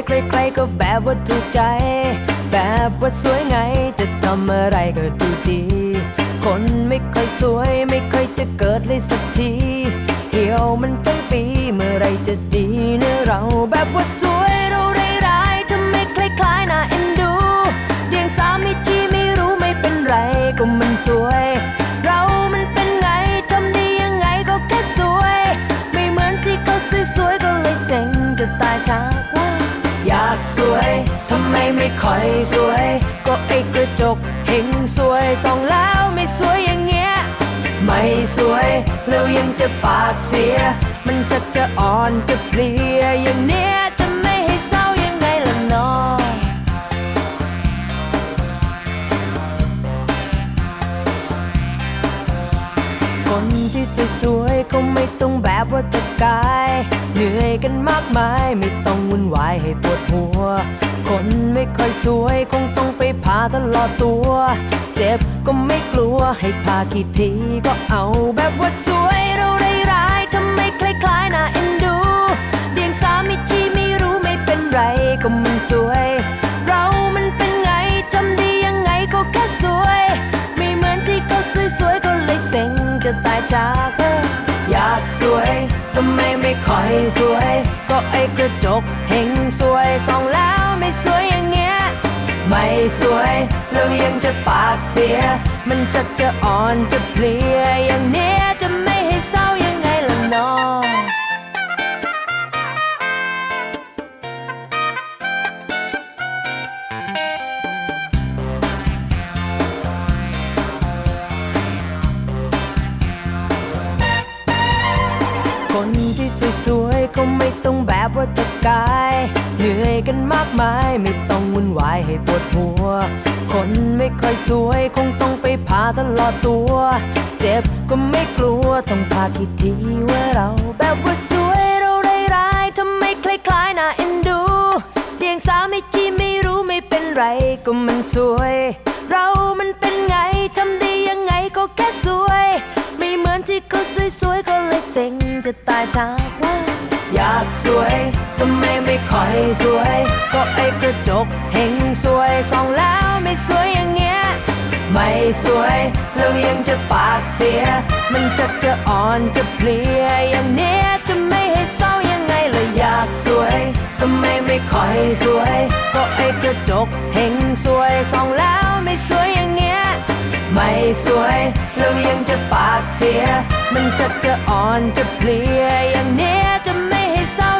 ยใครๆก็แบบว่าถูกใจ แบบว่าสวยไงจะทำอะไรก็ดูดี คนไม่ค่อยสวยไม่ค่อยจะเกิดเลยสักที เหี่ยวมันทั้งปีเมื่อไรจะดีเนะเราแบบว่าสวยเราได้ร้ายๆทำไมคล้ายๆน่าเอ็นดูเดียงสามีจีไม่รู้ไม่เป็นไรก็มันสวย เรามันเป็นไงทำดียังไงก็แค่สวย ไม่เหมือนที่เขาสวยๆก็เลยเซ็งจะตายจากว่าอยาก สวยทำไมไม่ค่อยสวย ก็ไอ้กระจกเห็นสวยส่องแล้วไม่สวยอย่างเงี้ยไม่สวยแล้วยังจะปากเสีย มันจะจะอ่อนจะเพลียอย่างเนี้ย คนที่สวยๆเขาไม่ต้องแบบว่าตะกาย เหนื่อยกันมากมายไม่ต้องวุ่นวายให้ปวดหัว คนไม่ค่อยสวยคงต้องไปพาตลอดตัว เจ็บก็ไม่กลัวให้พากี่ทีก็เอาแบบว่าสวยเราได้ร้ายๆทำไมคล้ายๆน่าเอ็นดู เดียงสามิจีไม่รู้ไม่เป็นไรก็มันสวย จากเธออยากสวยทำไมไม่ค่อยสวย ก็ไอ้กระจกเห็นสวยส่องแล้วไม่สวยอย่างเงี้ยไม่สวยแล้วยังจะปากเสีย มันจะจะอ่อนจะเพลีย สวยๆเขาไม่ต้องแบบว่าตะกาย เหนื่อยกันมากมายไม่ต้องวุ่นวายให้ปวดหัว คนไม่ค่อยสวยคงต้องไปพาตลอดตัว เจ็บก็ไม่กลัวต้องพากี่ทีว่าเราแบบว่าสวยเราได้ร้ายทำไมคล้ายๆน่าเอ็นดู เดียงสาไม่จีไม่รู้ไม่เป็นไรก็มันสวย เรามันเป็นไงทำดียังไงก็แค่สวย ไม่ค่อยสวย ก็ไอ้กระจกเห็นสวยส่องแล้วไม่สวยอย่างเงี้ย ไม่สวยแล้วยังจะปากเสีย มันจะจะอ่อนจะเพลียอย่างเนี้ยจะไม่ให้เศร้ายังไงเลยอยากสวยทำไมไม่ค่อยสวย ก็ไอ้กระจกเห็นสวยส่องแล้วไม่สวยอย่างเงี้ยไม่สวยแล้วยังจะปากเสีย มันจะจะอ่อนจะเพลียอย่างเนี้ยจะไม่ให้เศร้า